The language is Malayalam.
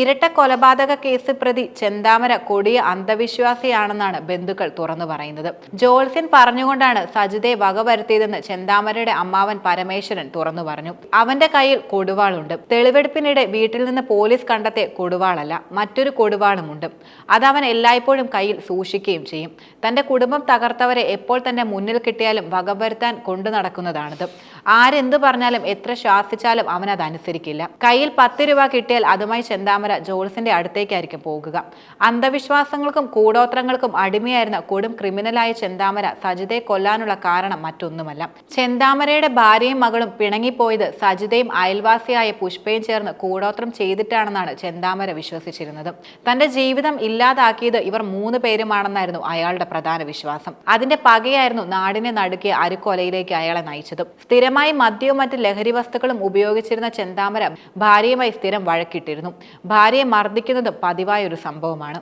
ഇരട്ട കൊലപാതക കേസ് പ്രതി ചെന്താമര കൊടിയ അന്ധവിശ്വാസിയാണെന്നാണ് ബന്ധുക്കൾ തുറന്നു പറയുന്നത്. ജോൾസ്യൻ പറഞ്ഞുകൊണ്ടാണ് സജിതയെ വകവരുത്തിയതെന്ന് ചെന്താമരയുടെ അമ്മാവൻ പരമേശ്വരൻ തുറന്നു പറഞ്ഞു. അവന്റെ കയ്യിൽ കൊടുവാളുണ്ട്. തെളിവെടുപ്പിനിടെ വീട്ടിൽ നിന്ന് പോലീസ് കണ്ടെത്തിയ കൊടുവാളല്ല മറ്റൊരു കൊടുവാളുമുണ്ട്. അതവൻ എല്ലായ്പ്പോഴും കയ്യിൽ സൂക്ഷിക്കുകയും ചെയ്യും. തന്റെ കുടുംബം തകർത്തവരെ എപ്പോൾ തന്റെ മുന്നിൽ കിട്ടിയാലും വകവരുത്താൻ കൊണ്ടു നടക്കുന്നതാണിത്. ആരെന്ത് പറഞ്ഞാലും എത്ര ശ്വാസിച്ചാലും അവൻ അത് അനുസരിക്കില്ല കയ്യിൽ പത്ത് രൂപ കിട്ടിയാൽ അതുമായി ചെന്താമര ജോൾസിന്റെ അടുത്തേക്കായിരിക്കും പോകുക. അന്ധവിശ്വാസങ്ങൾക്കും കൂടോത്രങ്ങൾക്കും അടിമയായിരുന്ന കൊടും ക്രിമിനലായ ചെന്താമര സജിതയെ കൊല്ലാനുള്ള കാരണം മറ്റൊന്നുമല്ല. ചെന്താമരയുടെ ഭാര്യയും മകളും പിണങ്ങിപ്പോയത് സജിതയും അയൽവാസിയായ പുഷ്പയും ചേർന്ന് കൂടോത്രം ചെയ്തിട്ടാണെന്നാണ് ചെന്താമര വിശ്വസിച്ചിരുന്നത്. തന്റെ ജീവിതം ഇല്ലാതാക്കിയത് ഇവർ മൂന്ന് പേരുമാണെന്നായിരുന്നു അയാളുടെ പ്രധാന വിശ്വാസം. അതിന്റെ പകയായിരുന്നു നാടിനെ നടുക്കിയ അരുക്കൊലയിലേക്ക് അയാളെ നയിച്ചതും. സ്ഥിരമായി മദ്യവും മറ്റ് ലഹരി വസ്തുക്കളും ഉപയോഗിച്ചിരുന്ന ചെന്താമര ഭാര്യയുമായി സ്ഥിരം വഴക്കിട്ടിരുന്നു. ഭാര്യയെ മർദ്ദിക്കുന്നതും പതിവായ ഒരു സംഭവമാണ്.